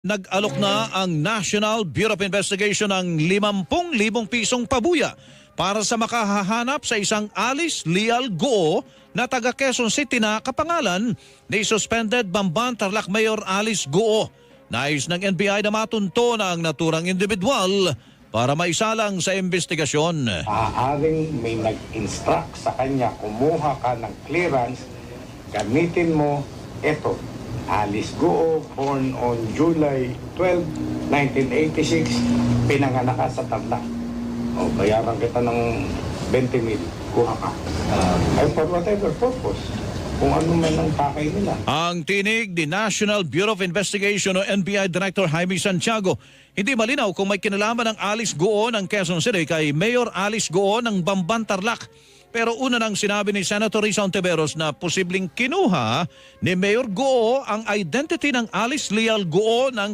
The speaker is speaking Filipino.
Nag-alok na ang National Bureau of Investigation ng 50,000 pisong pabuya para sa makahahanap sa isang Alice Leal Goo na taga Quezon City na kapangalan ni suspended Bamban Tarlac Mayor Alice Goo. Nais ng NBI na matunto na ang naturang individual para maisalang sa investigasyon. Maaaring may nag-instruct sa kanya, kumuha ka ng clearance, gamitin mo ito. Alice Goo, born on July 12, 1986, pinanganak ka sa Tarlac. O, bayaran kita ng 20 mil, kuha ka. Ay, for whatever purpose. Kung ano man ang nila. Ang tinig ni National Bureau of Investigation o NBI Director Jaime Santiago, hindi malinaw kung may kinalaman ng Alice Goo ng Quezon City kay Mayor Alice Goo ng Bamban Tarlac. Pero una nang sinabi ni Senator Risa Ontiveros na posibleng kinuha ni Mayor Goo ang identity ng Alice Leal Goo ng